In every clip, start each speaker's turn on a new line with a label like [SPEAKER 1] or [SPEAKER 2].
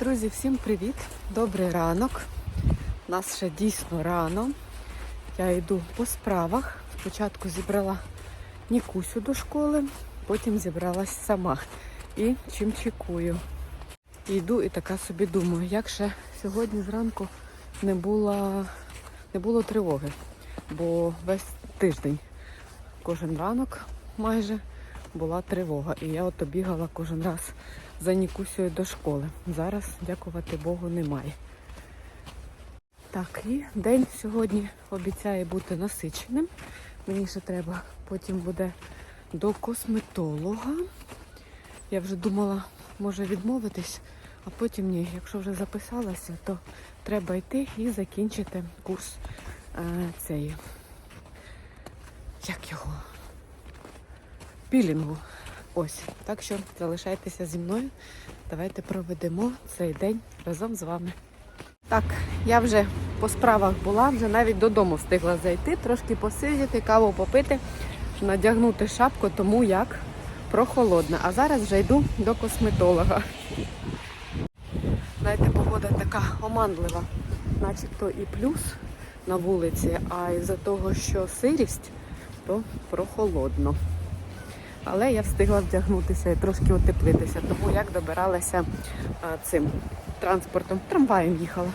[SPEAKER 1] Друзі, всім привіт! Добрий ранок. У нас ще дійсно рано. Я йду по справах. Спочатку зібрала Нікусю до школи, потім зібралась сама і чим чекую. Йду і така собі думаю, як ще сьогодні зранку не було, не було тривоги, бо весь тиждень, кожен ранок майже була тривога. І я от бігала кожен раз за Нікусею до школи. Зараз, дякувати Богу, немає. Так, і день сьогодні обіцяє бути насиченим. Мені ще треба потім буде до косметолога. Я вже думала, може відмовитись, а потім ні. Якщо вже записалася, то треба йти і закінчити курс е, цієї. Як його? Пілінгу. Ось. Так що залишайтеся зі мною. Давайте проведемо цей день разом з вами. Так, я вже по справах була, вже навіть додому встигла зайти, трошки посидіти, каву попити, надягнути шапку, тому як прохолодно. А зараз вже йду до косметолога. Знаєте, погода така оманлива, начебто і плюс на вулиці, а із-за того, що сирість, то прохолодно. Але я встигла вдягнутися і трошки утеплитися, тому як добиралася а, цим транспортом, трамваєм їхала.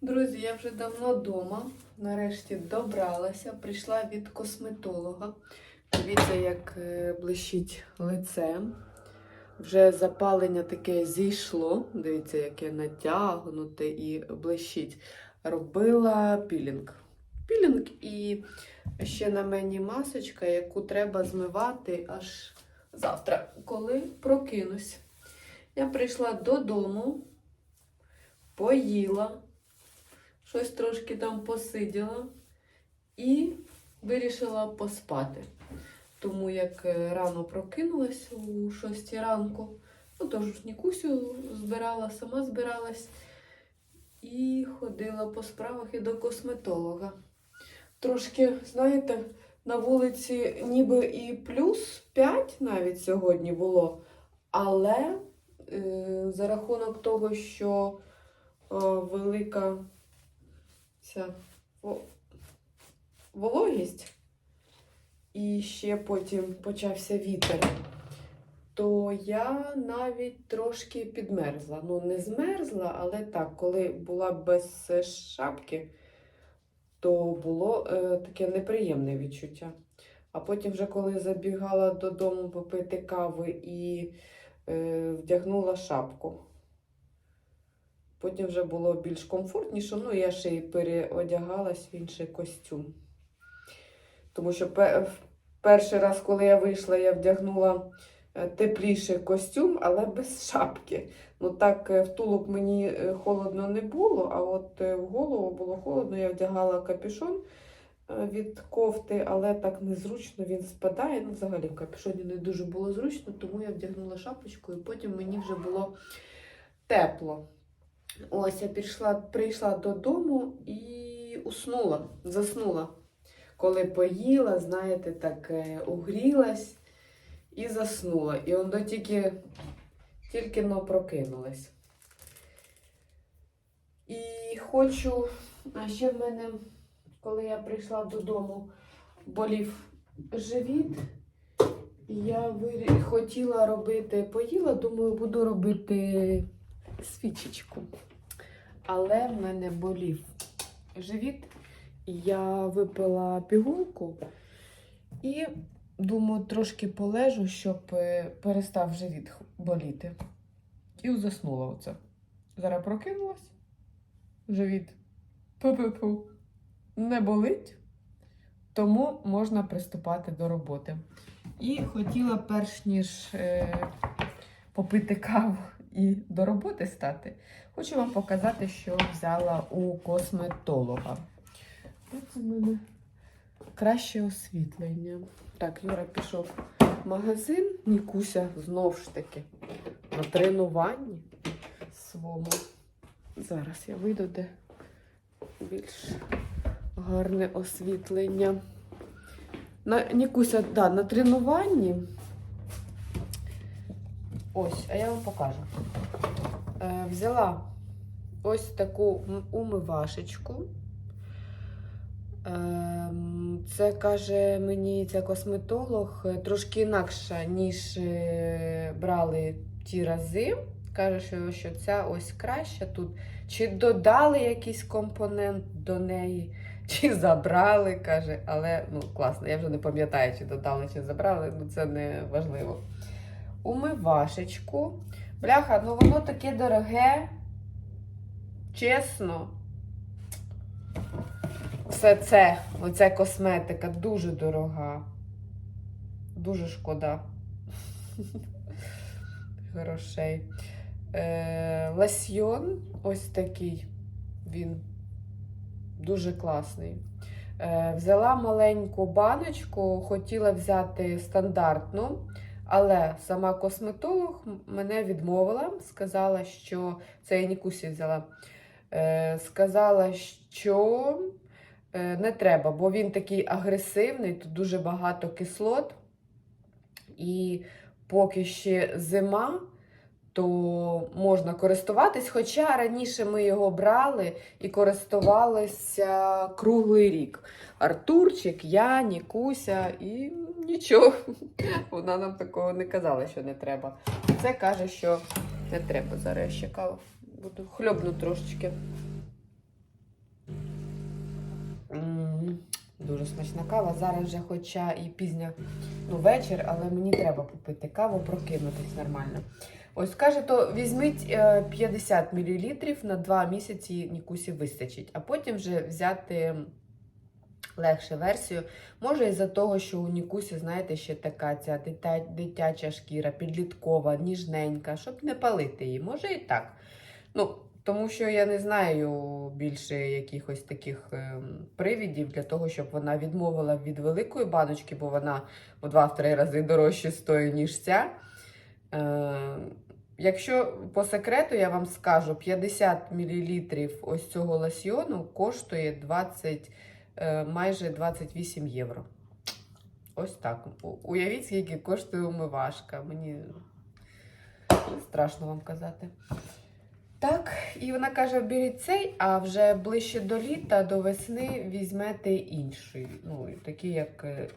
[SPEAKER 1] Друзі, я вже давно вдома. Нарешті добралася, прийшла від косметолога. Дивіться, як е, блищить лице. Вже запалення таке зійшло. Дивіться, яке натягнуте і блищить. Робила пілінг. Пілінг і ще на мені масочка, яку треба змивати аж завтра, коли прокинусь. Я прийшла додому, поїла, щось трошки там посиділа і вирішила поспати. Тому як е, рано прокинулась у 6 ранку, ну тож Нікусю збирала, сама збиралась і ходила по справах і до косметолога. Трошки, знаєте, на вулиці ніби і плюс 5 навіть сьогодні було, але е, за рахунок того, що е, велика ця во- вологість і ще потім почався вітер, то я навіть трошки підмерзла. Ну, не змерзла, але так, коли була без е, шапки, то було е, таке неприємне відчуття. А потім, вже коли забігала додому попити кави і е, вдягнула шапку. Потім вже було більш комфортніше, ну я ще й переодягалась в інший костюм. Тому що перший раз, коли я вийшла, я вдягнула е, тепліший костюм, але без шапки. Ну так, е, в тулуб мені е, холодно не було, а от в голову було холодно, я вдягала капюшон від кофти, але так незручно він спадає. Ну, взагалі в капюшоні не дуже було зручно, тому я вдягнула шапочку і потім мені вже було тепло. Ось я прийшла, прийшла додому і уснула, заснула. Коли поїла, знаєте, так е, угрілась і заснула. І воно тільки, тільки но прокинулась. І хочу, а ще в мене, коли я прийшла додому, болів живіт. Я вирі- хотіла робити, поїла, думаю, буду робити свічечку. Але в мене болів живіт. Я випила пігулку і думаю, трошки полежу, щоб е, перестав живіт боліти. І заснула оце. Зараз прокинулась. Живіт пу-пу-пу не болить, тому можна приступати до роботи. І хотіла, перш ніж е, попити каву і до роботи стати, хочу вам показати, що взяла у косметолога. Ось у мене краще освітлення. Так, Юра пішов в магазин, Нікуся знову ж таки на тренуванні своєму. Зараз я вийду, де більш гарне освітлення. На, Нікуся, да, на тренуванні. Ось, а я вам покажу. Е, взяла ось таку умивашечку. Ем, Це каже мені ця косметолог е, трошки інакша, ніж е, брали ті рази. Каже, що, що ця ось краща тут. Чи додали якийсь компонент до неї, чи забрали, каже, але ну класно, я вже не пам'ятаю, чи додали, чи забрали, ну це не важливо. Умивашечку. Бляха, ну воно таке дороге. Чесно. Все це, оця косметика дуже дорога. Дуже шкода. Грошей. Е, лосьйон ось такий. Він дуже класний. Е, взяла маленьку баночку, хотіла взяти стандартну, але сама косметолог мене відмовила, сказала, що це я Нікусі взяла. Е, сказала, що не треба, бо він такий агресивний, тут дуже багато кислот. І поки ще зима, то можна користуватись. Хоча раніше ми його брали і користувалися круглий рік. Артурчик, я, Нікуся і нічого. Вона нам такого не казала, що не треба. Це каже, що не треба. Зараз ще каву буду хльобну трошечки. Дуже смачна кава. Зараз вже хоча і пізня ну, вечір, але мені треба попити каву, прокинутись нормально. Ось каже, то візьміть е, 50 мл на 2 місяці Нікусі вистачить, а потім вже взяти легше версію. Може, із-за того, що у Нікусі, знаєте, ще така ця дитя, дитяча шкіра, підліткова, ніжненька, щоб не палити її. Може і так. Ну, тому що я не знаю більше якихось таких ем, привідів для того, щоб вона відмовила від великої баночки, бо вона у 2-3 рази дорожче стоїть, ніж ця. Е, якщо по секрету я вам скажу, 50 мл ось цього лосьйону коштує 20, е, майже 28 євро. Ось так. Уявіть, скільки коштує умивашка. Мені страшно вам казати. Так, і вона каже: беріть цей, а вже ближче до літа, до весни візьмете інший. Ну, такий як е,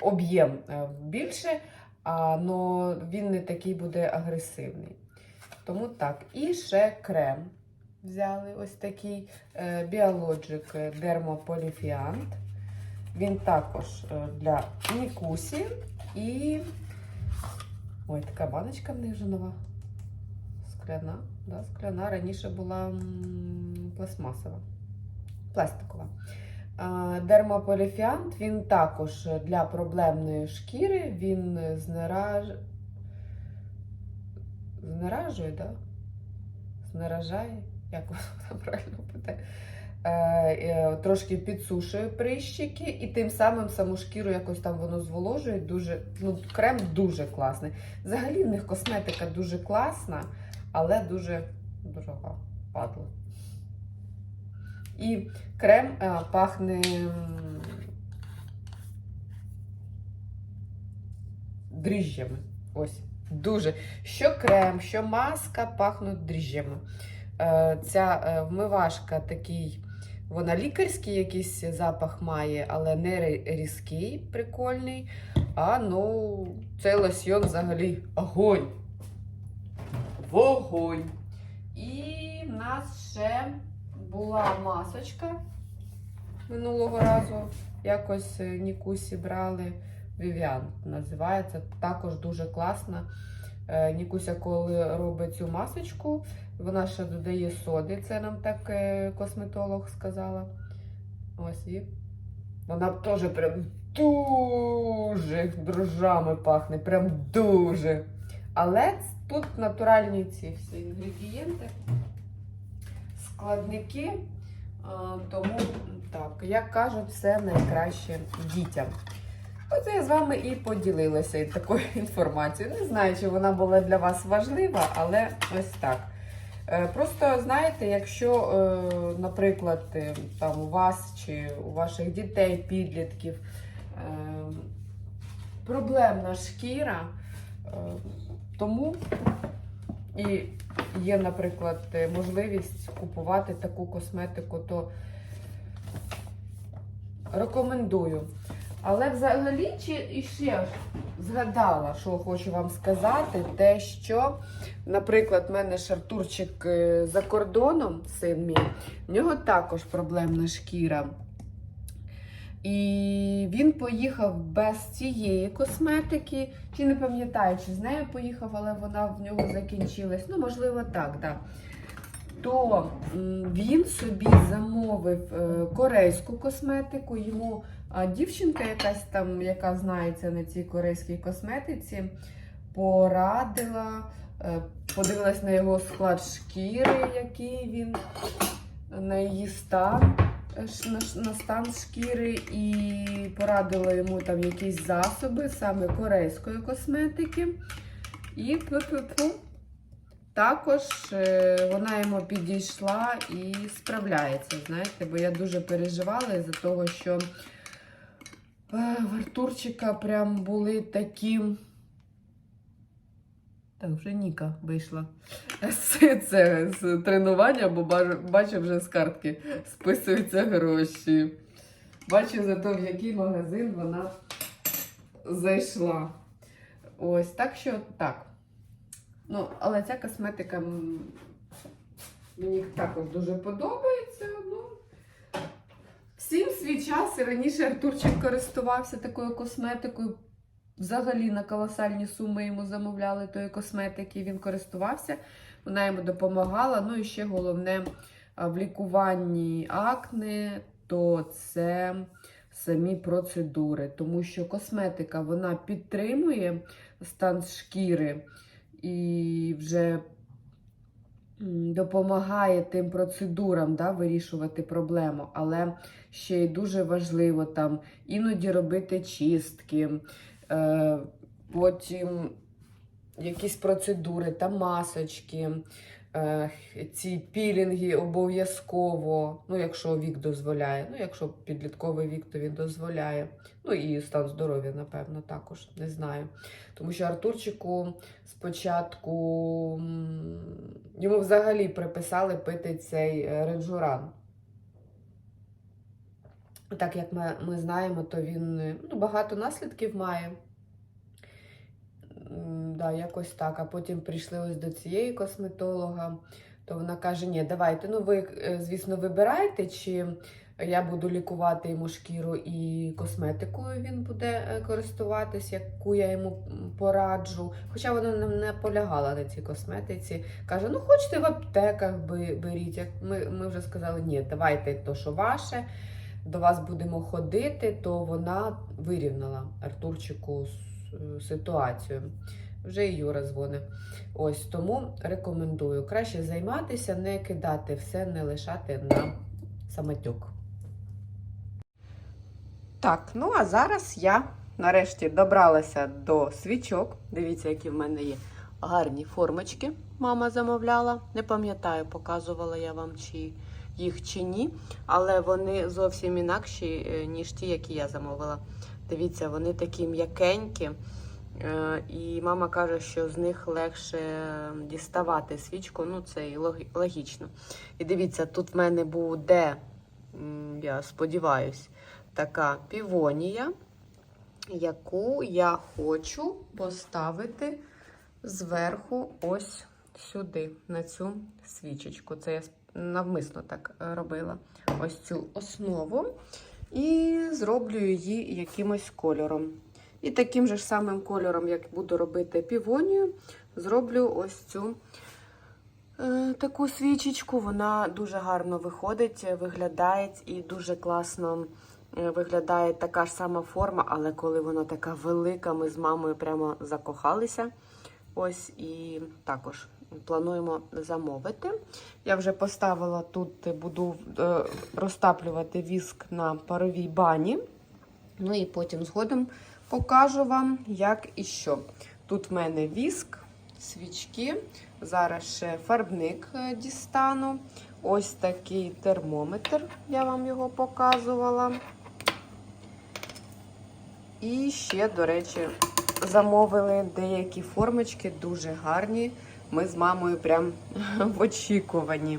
[SPEAKER 1] об'єм е, більше, а но він не такий буде агресивний. Тому так. І ще крем взяли ось такий е, Biologic Dermopolifiant. Він також е, для Нікусі. І. Ой, така баночка в них вже нова. Скляна. Да, скляна. Раніше була пластмасова. Пластикова. Дермополіфіант, він також для проблемної шкіри, він знераж... знеражує, да? знеражає, як воно правильно буде. Е, е, трошки підсушує прищики і тим самим саму шкіру якось там воно зволожує. Дуже, ну, крем дуже класний. Взагалі в них косметика дуже класна, але дуже дорога падла. І крем е, пахне дріжджами. Ось. Дуже. Що крем, що маска пахнуть дріжджами. Е, Ця е, вмивашка такий, вона лікарський якийсь запах має, але не різкий, прикольний. А ну, цей лосьйон взагалі огонь. Вогонь. І в нас ще була масочка минулого разу. Якось е, Нікусі брали. Vivian називається. Також дуже класна. Е, Нікуся, коли робить цю масочку, вона ще додає соди. Це нам так е, косметолог сказала. Ось і вона теж прям дуже дрожжами пахне, прям дуже. Але тут натуральні ці всі інгредієнти, складники. Тому так, як кажуть, все найкраще дітям. Оце я з вами і поділилася такою інформацією. Не знаю, чи вона була для вас важлива, але ось так. Е, Просто знаєте, якщо, е, наприклад, е, там у вас чи у ваших дітей, підлітків е, проблемна шкіра, е, тому і є, наприклад, е, можливість купувати таку косметику, то рекомендую. Але взагалі чи ще згадала, що хочу вам сказати, те, що, наприклад, в мене Шартурчик е, за кордоном, син мій, в нього також проблемна шкіра. І він поїхав без цієї косметики. Чи не пам'ятаю, чи з нею поїхав, але вона в нього закінчилась. Ну, можливо, так, так. То він собі замовив е, корейську косметику. Йому дівчинка якась там, яка знається на цій корейській косметиці, порадила, е, подивилась на його склад шкіри, який він, на її стан, на, стан шкіри, і порадила йому там якісь засоби саме корейської косметики. І пу-пу-пу. Також е, вона йому підійшла і справляється, знаєте, бо я дуже переживала із-за того, що е, в Артурчика прям були такі. Так, вже Ніка вийшла з, це, з тренування, бо бачу, вже з картки списуються гроші. Бачу зато, в який магазин вона зайшла. Ось, так що так. Ну, але ця косметика мені також дуже подобається. Ну, всім свій час і раніше Артурчик користувався такою косметикою. Взагалі на колосальні суми йому замовляли тої косметики. Він користувався, вона йому допомагала. Ну і ще головне в лікуванні акне, то це самі процедури, тому що косметика вона підтримує стан шкіри і вже допомагає тим процедурам да, вирішувати проблему. Але ще й дуже важливо там іноді робити чистки, е, потім якісь процедури, там масочки. е, Ці пілінги обов'язково, ну, якщо вік дозволяє. Ну, якщо підлітковий вік, то він дозволяє. Ну і стан здоров'я, напевно, також не знаю. Тому що Артурчику спочатку йому взагалі приписали пити цей е, реджуран. Так як ми, ми знаємо, то він ну, багато наслідків має. Да, якось так. А потім прийшли ось до цієї косметолога, то вона каже: ні, давайте, ну ви, е, звісно, вибирайте, чи я буду лікувати йому шкіру і косметикою він буде е, користуватись, яку я йому пораджу. Хоча вона не полягала на цій косметиці. Каже: ну хочете в аптеках беріть. Ми, ми вже сказали, ні, давайте то, що ваше. До вас будемо ходити, то вона вирівняла Артурчику ситуацію. Вже і Юра дзвонить. Ось тому рекомендую краще займатися, не кидати все, не лишати на самотюк. Так, ну а зараз я нарешті добралася до свічок. Дивіться, які в мене є гарні формочки. Мама замовляла. Не пам'ятаю, показувала я вам чи їх чи ні, але вони зовсім інакші, е, ніж ті, які я замовила. Дивіться, вони такі м'якенькі. Е, І мама каже, що з них легше діставати свічку. Ну, це і логічно. І дивіться, тут в мене буде, я сподіваюсь, така півонія, яку я хочу поставити зверху ось сюди, на цю свічечку. Це я навмисно так е, робила. Ось цю основу. І зроблю її якимось кольором. І таким же ж самим кольором, як буду робити півонію, зроблю ось цю е, таку свічечку. Вона дуже гарно виходить, виглядає і дуже класно е, виглядає така ж сама форма, але коли вона така велика, ми з мамою прямо закохалися. Ось і також плануємо замовити. Я вже поставила тут, буду е, розтаплювати віск на паровій бані. Ну і потім згодом покажу вам, як і що. Тут в мене віск, свічки. Зараз ще фарбник е, дістану. Ось такий термометр, я вам його показувала. І ще, до речі, замовили деякі формочки, дуже гарні. Ми з мамою прям в очікуванні.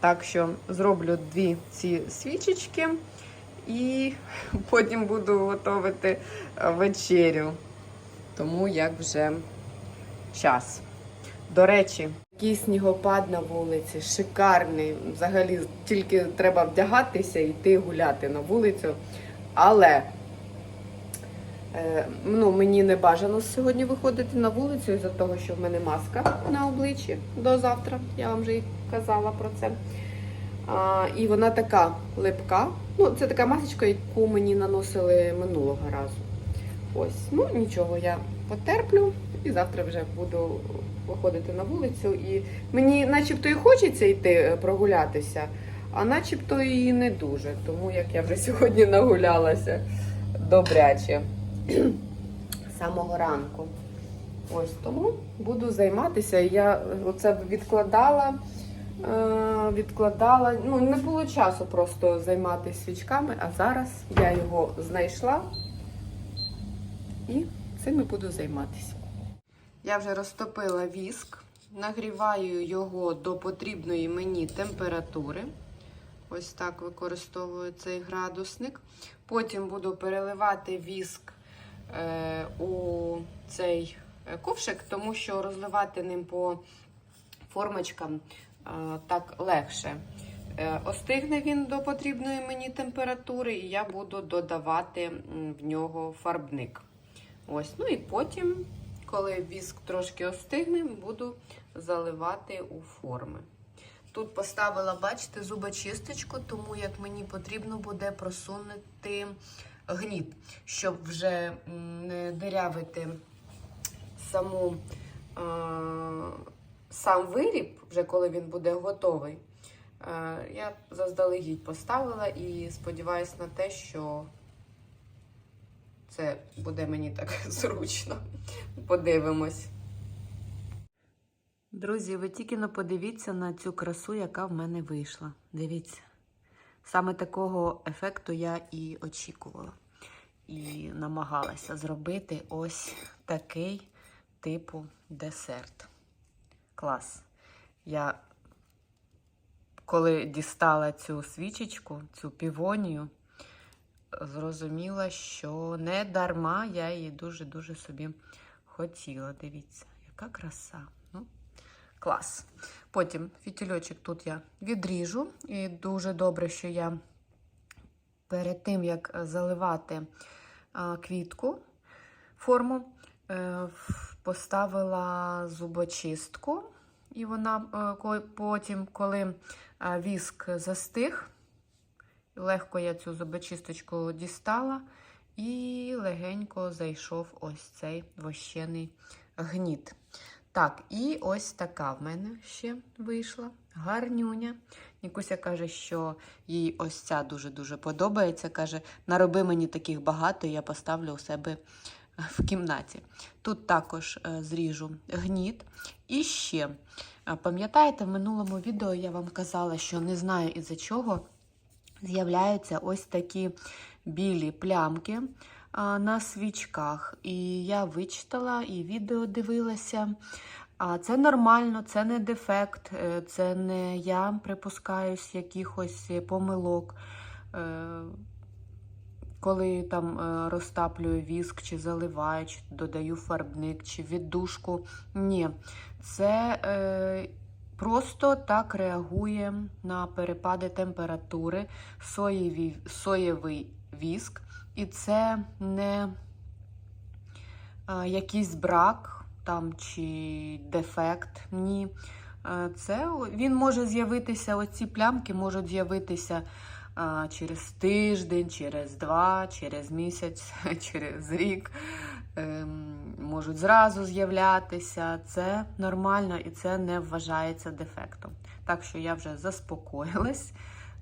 [SPEAKER 1] Так що зроблю дві ці свічечки і потім буду готувати е, вечерю. Тому як вже час. До речі, який снігопад на вулиці, шикарний. Взагалі, тільки треба вдягатися і йти гуляти на вулицю. Але ну, мені не бажано сьогодні виходити на вулицю із-за того, що в мене маска на обличчі до завтра. Я вам вже і казала про це. А, і вона така липка. Ну, це така масочка, яку мені наносили минулого разу. Ось, ну нічого, я потерплю і завтра вже буду виходити на вулицю. І мені начебто і хочеться йти е, прогулятися, а начебто і не дуже. Тому як я вже сьогодні нагулялася добряче з самого ранку. Ось тому буду займатися. Я оце відкладала, е, відкладала. Ну, не було часу просто займатися свічками, а зараз я його знайшла і цим і буду займатися. Я вже розтопила віск, нагріваю його до потрібної мені температури. Ось так використовую цей градусник. Потім буду переливати віск у цей е, ковшик, тому що розливати ним по формочкам е, так легше. Е, Остигне він до потрібної мені температури, і я буду додавати в нього фарбник. Ось, ну і потім, коли віск трошки остигне, буду заливати у форми. Тут поставила, бачите, зубочисточку, тому як мені потрібно буде просунути гніт, щоб вже не дирявити саму, е, сам виріб, вже коли він буде готовий. Е, я заздалегідь поставила і сподіваюся на те, що це буде мені так зручно. Подивимось. Друзі, ви тільки но подивіться на цю красу, яка в мене вийшла. Дивіться. Саме такого ефекту я і очікувала. І намагалася зробити ось такий типу десерт. Клас. Я, коли дістала цю свічечку, цю півонію, зрозуміла, що не дарма я її дуже-дуже собі хотіла. Дивіться, яка краса. Клас. Потім фітільочок тут я відріжу. І дуже добре, що я перед тим, як заливати квітку форму, е, поставила зубочистку. І вона е, потім, коли віск застиг, легко я цю зубочисточку дістала, і легенько зайшов ось цей вощений гніт. Так, і ось така в мене ще вийшла. Гарнюня. Нікуся каже, що їй ось ця дуже-дуже подобається. Каже, нароби мені таких багато, я поставлю у себе в кімнаті. Тут також е, зріжу гніт. І ще, е, пам'ятаєте, в минулому відео я вам казала, що не знаю із-за чого з'являються ось такі білі плямки на свічках. І я вичитала і відео дивилася. А це нормально, це не дефект, е, це не я припускаюсь якихось помилок. Е, Коли там е, розтаплюю віск, чи заливаю, чи додаю фарбник, чи віддушку. Ні, це е, просто так реагує на перепади температури соєвий віск. І це не е, якийсь брак там, чи дефект. Ні. Е, Це він може з'явитися, оці плямки можуть з'явитися а, через тиждень, через два, через місяць, через рік. Ем, можуть зразу з'являтися. Це нормально і це не вважається дефектом. Так що я вже заспокоїлась,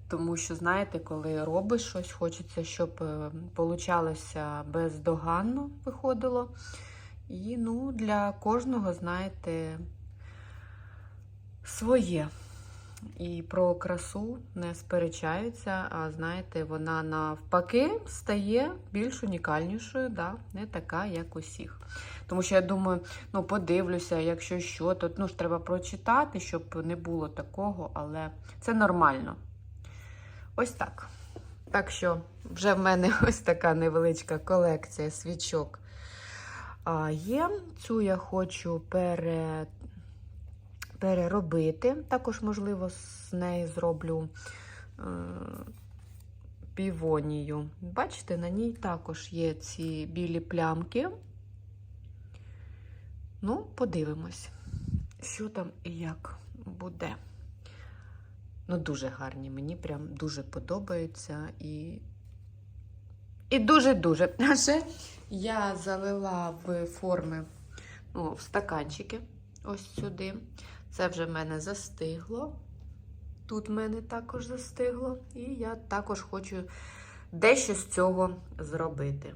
[SPEAKER 1] тому що, знаєте, коли робиш щось, хочеться, щоб е, получалося бездоганно виходило. І ну, для кожного, знаєте, своє. І про красу не сперечаються, а знаєте, вона навпаки стає більш унікальнішою, да? не така, як усіх. Тому що я думаю, ну подивлюся, якщо що, то ну, ж треба прочитати, щоб не було такого, але це нормально. Ось так. Так що вже в мене ось така невеличка колекція свічок а, є. Цю я хочу пере, переробити. Також, можливо, з неї зроблю е, півонію. Бачите, на ній також є ці білі плямки. Ну, подивимось, що там і як буде. Ну, дуже гарні, мені прям дуже подобаються і. І дуже-дуже. А ще я залила в форми, ну, в стаканчики ось сюди. Це вже в мене застигло. Тут в мене також застигло. І я також хочу дещо з цього зробити.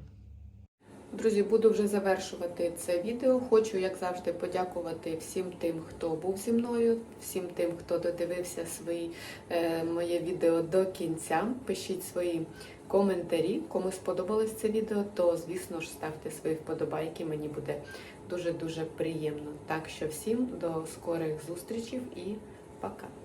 [SPEAKER 1] Друзі, буду вже завершувати це відео. Хочу, як завжди, подякувати всім тим, хто був зі мною, всім тим, хто додивився свої, е, моє відео до кінця. Пишіть свої коментарі. Кому сподобалось це відео, то, звісно ж, ставте свої вподобайки. Мені буде дуже-дуже приємно. Так що всім до скорих зустрічей і пока!